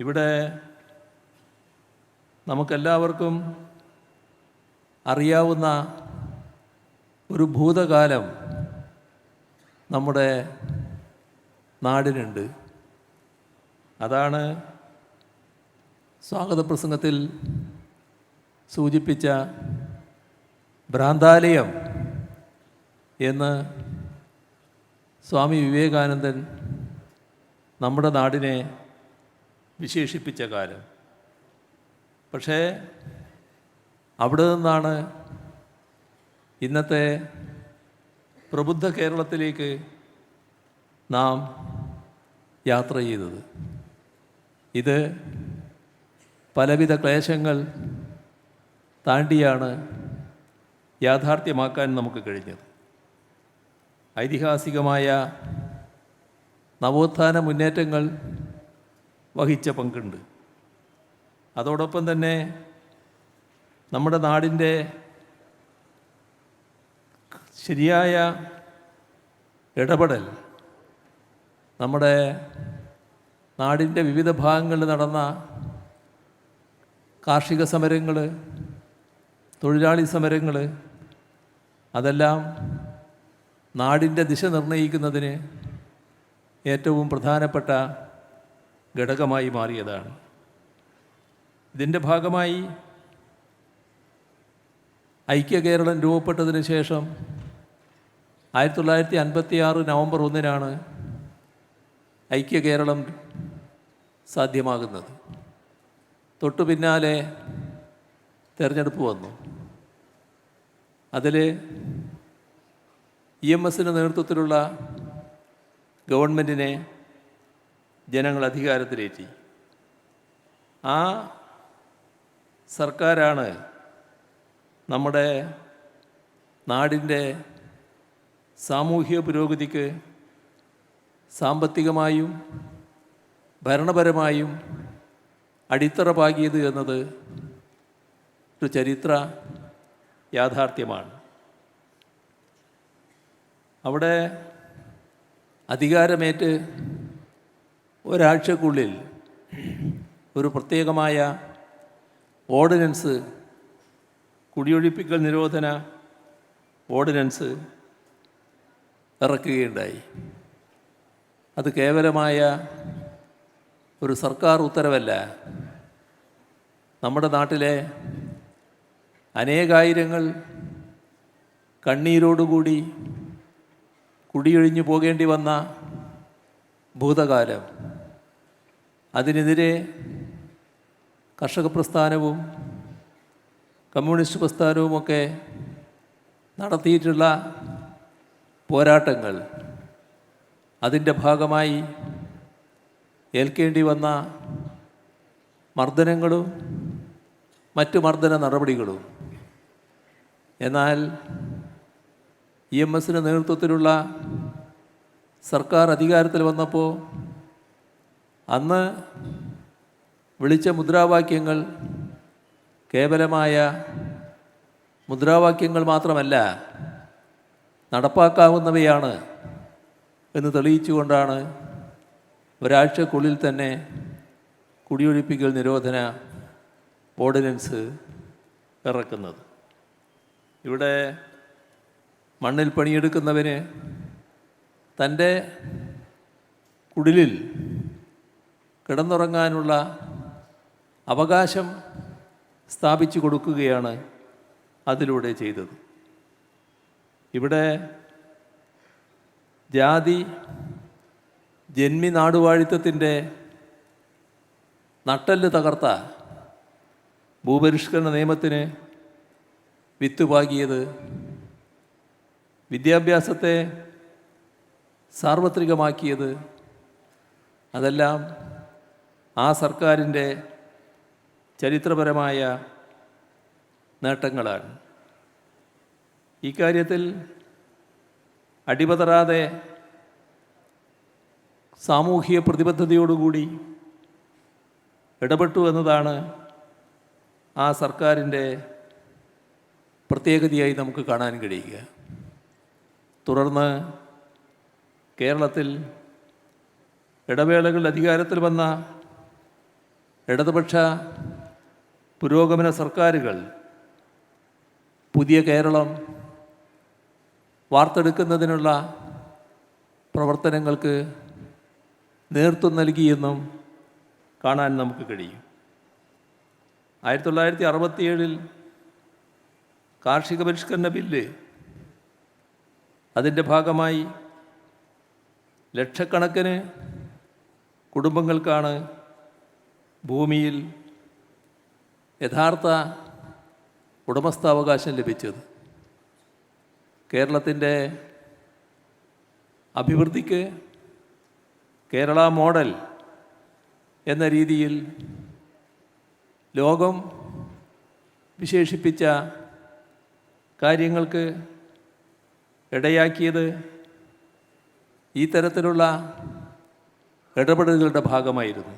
ഇവിടെ നമുക്കെല്ലാവർക്കും അറിയാവുന്ന ഒരു ഭൂതകാലം നമ്മുടെ നാടിനുണ്ട്. അതാണ് സ്വാഗത പ്രസംഗത്തിൽ സൂചിപ്പിച്ച ഭ്രാന്താലയം എന്ന് സ്വാമി വിവേകാനന്ദൻ നമ്മുടെ നാടിനെ വിശേഷിപ്പിച്ച കാലം. പക്ഷേ അവിടെ നിന്നാണ് ഇന്നത്തെ പ്രബുദ്ധ കേരളത്തിലേക്ക് നാം യാത്ര ചെയ്തത്. ഇത് പലവിധ ക്ലേശങ്ങൾ താണ്ടിയാണ് യാഥാർത്ഥ്യമാക്കാൻ നമുക്ക് കഴിഞ്ഞത്. ഐതിഹാസികമായ നവോത്ഥാന മുന്നേറ്റങ്ങൾ വഹിച്ച പങ്കുണ്ട്. അതോടൊപ്പം തന്നെ നമ്മുടെ നാടിന്റെ ശരിയായ ഇടപെടൽ നമ്മുടെ നാടിന്റെ വിവിധ ഭാഗങ്ങളിൽ നടന്ന കാർഷിക സമരങ്ങൾ തൊഴിലാളി സമരങ്ങൾ അതെല്ലാം നാടിന്റെ ദിശ നിർണയിക്കുന്നതിന് ഏറ്റവും പ്രധാനപ്പെട്ട ഘടകമായി മാറിയതാണ്. ഇതിന്റെ ഭാഗമായി ഐക്യ കേരളം രൂപപ്പെട്ടതിന് ശേഷം ആയിരത്തി തൊള്ളായിരത്തി അൻപത്തി ആറ് നവംബർ ഒന്നിനാണ് ഐക്യ കേരളം സാധ്യമാകുന്നത്. തൊട്ടു പിന്നാലെ തെരഞ്ഞെടുപ്പ് വന്നു. അതിൽ ഇ എം എസിന്റെ നേതൃത്വത്തിലുള്ള ഗവൺമെന്റിനെ ജനങ്ങൾ അധികാരത്തിലേറ്റി. ആ സർക്കാരാണ് നമ്മുടെ നാടിന്റെ സാമൂഹ്യ പുരോഗതിക്ക് സാമ്പത്തികമായും ഭരണപരമായും അടിത്തറ പാകിയത് എന്നത് ഒരു ചരിത്ര യാഥാർത്ഥ്യമാണ്. അവിടെ അധികാരമേറ്റ് ഒരാഴ്ചക്കുള്ളിൽ ഒരു പ്രത്യേകമായ ഓർഡിനൻസ് കുടിയൊഴിപ്പിക്കൽ നിരോധന ഓർഡിനൻസ് ഇറക്കുകയുണ്ടായി. അത് കേവലമായ ഒരു സർക്കാർ ഉത്തരവല്ല. നമ്മുടെ നാട്ടിലെ അനേകായിരങ്ങൾ കണ്ണീരോടുകൂടി കുടിയൊഴിഞ്ഞു പോകേണ്ടി വന്ന ഭൂതകാലം അതിനെതിരെ കർഷക പ്രസ്ഥാനവും കമ്മ്യൂണിസ്റ്റ് പ്രസ്ഥാനവുമൊക്കെ നടത്തിയിട്ടുള്ള പോരാട്ടങ്ങൾ അതിന്റെ ഭാഗമായി ഏൽക്കേണ്ടി വന്ന മർദ്ദനങ്ങളും മറ്റു മർദ്ദന നടപടികളും. എന്നാൽ ഇ എം എസിന്റെ നേതൃത്വത്തിലുള്ള സർക്കാർ അധികാരത്തിൽ വന്നപ്പോൾ അന്ന് വിളിച്ച മുദ്രാവാക്യങ്ങൾ കേവലമായ മുദ്രാവാക്യങ്ങൾ മാത്രമല്ല നടപ്പാക്കാവുന്നവയാണ് എന്ന് തെളിയിച്ചുകൊണ്ടാണ് ഒരാഴ്ചക്കുള്ളിൽ തന്നെ കുടിയൊഴിപ്പിക്കൽ നിരോധന ഓർഡിനൻസ് ഇറക്കുന്നത്. ഇവിടെ മണ്ണിൽ പണിയെടുക്കുന്നവന് തന്റെ കുടിലിൽ കിടന്നുറങ്ങാനുള്ള അവകാശം സ്ഥാപിച്ചു കൊടുക്കുകയാണ് അതിലൂടെ ചെയ്തത്. ഇവിടെ ജാതി ജന്മി നാടുവാഴിത്തത്തിന്റെ നട്ടൽ തകർത്ത ഭൂപരിഷ്കരണ നിയമത്തിന് വിത്തുപാകിയത് വിദ്യാഭ്യാസത്തെ സാർവത്രികമാക്കിയത് അതെല്ലാം ആ സർക്കാരിന്റെ ചരിത്രപരമായ നേട്ടങ്ങളാണ്. ഇക്കാര്യത്തിൽ അടിപതറാതെ സാമൂഹിക പ്രതിബദ്ധതയോടുകൂടി ഇടപെട്ടു എന്നതാണ് ആ സർക്കാരിന്റെ പ്രത്യേകതയായി നമുക്ക് കാണാൻ കഴിയുക. തുടർന്ന് കേരളത്തിൽ ഇടവേളകൾ അധികാരത്തിൽ വന്ന ഇടതുപക്ഷ പുരോഗമന സർക്കാരുകൾ പുതിയ കേരളം വാർത്തെടുക്കുന്നതിനുള്ള പ്രവർത്തനങ്ങൾക്ക് നേതൃത്വം നൽകിയെന്നും കാണാൻ നമുക്ക് കഴിയും. ആയിരത്തി തൊള്ളായിരത്തി അറുപത്തിയേഴിൽ കാർഷിക പരിഷ്കരണ ബില്ല് അതിന്റെ ഭാഗമായി ലക്ഷക്കണക്കിന് കുടുംബങ്ങൾക്കാണ് ഭൂമിയിൽ യഥാർത്ഥ ഉടമസ്ഥാവകാശം ലഭിച്ചത് കേരളത്തിന്റെ അഭിവൃദ്ധിക്ക് കേരള മോഡൽ എന്ന രീതിയിൽ ലോകം വിശേഷിപ്പിച്ച കാര്യങ്ങൾക്ക് ഇടയാക്കിയത് ഈ തരത്തിലുള്ള ഇടപെടലുകളുടെ ഭാഗമായിരുന്നു.